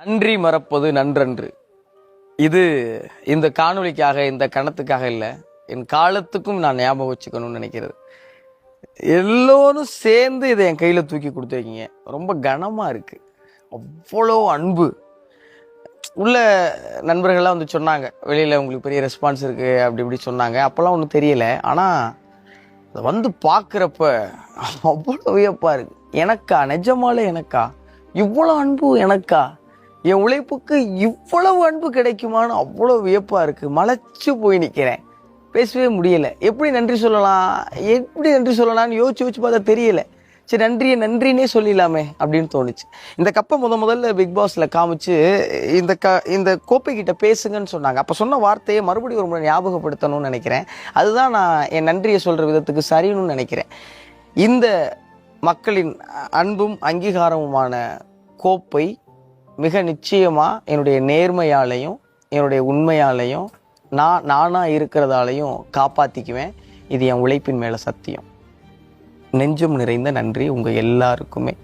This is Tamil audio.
நன்றி மறப்பது நன்றன்று. இது இந்த காணொளிக்காக இந்த கணத்துக்காக இல்லை. என் காலத்துக்கும் நான் ஞாபகம் வச்சுக்கணும்னு நினைக்கிறது. எல்லோரும் சேர்ந்து இதை என் கையில் தூக்கி கொடுத்துருக்கீங்க ரொம்ப கனமாக இருக்குது அவ்வளோ அன்பு. உள்ள நண்பர்கள்லாம் வந்து சொன்னாங்க. வெளியில் உங்களுக்கு பெரிய ரெஸ்பான்ஸ் இருக்குது அப்படி இப்படி சொன்னாங்க. அப்போல்லாம் ஒன்றும் தெரியல. ஆனால் அதை வந்து பார்க்குறப்ப அவ்வளோ வியப்பாக இருக்குது எனக்கா? நிஜமாலே எனக்கா? இவ்வளோ அன்பு எனக்கா? என் உழைப்புக்கு இவ்வளவு அன்பு கிடைக்குமான்னு அவ்வளோ வியப்பாக இருக்குது மலைச்சு போய் நிற்கிறேன் பேசவே முடியலை. எப்படி நன்றி சொல்லலாம்? எப்படி நன்றி சொல்லலாம்னு யோசிச்சு யோசிச்சு பார்த்தா தெரியல. சரி நன்றியை நன்றினே சொல்லிடலாமே அப்படின்னு தோணுச்சு. இந்த கப்பை முத முதல்ல பிக் பாஸில் காமிச்சு இந்த க இந்த கோப்பை கிட்ட பேசுங்கன்னு சொன்னாங்க. அப்போ சொன்ன வார்த்தையை மறுபடியும் ஒரு முறை ஞாபகப்படுத்தணும்னு நினைக்கிறேன். அதுதான் நான் என் நன்றியை சொல்கிற விதத்துக்கு சரின்னு நினைக்கிறேன். இந்த மக்களின் அன்பும் அங்கீகாரமுமான கோப்பை மிக நிச்சயமாக என்னுடைய நேர்மையாலையும் என்னுடைய உண்மையாலையும் நான் நானாக இருக்கிறதாலையும் காப்பாற்றிக்குவேன் இது என் உழைப்பின் மேலே சத்தியம். நெஞ்சம் நிறைந்த நன்றி உங்கள் எல்லாருக்குமே.